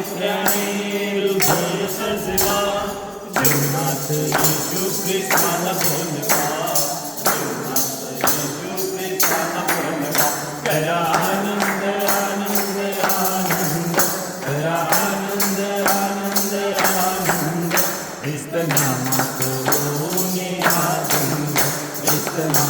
Israel, Boys Ziva, Jumat Anand Anand, Anand Anand Ne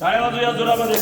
टाळ्या बाजू या जोरामध्ये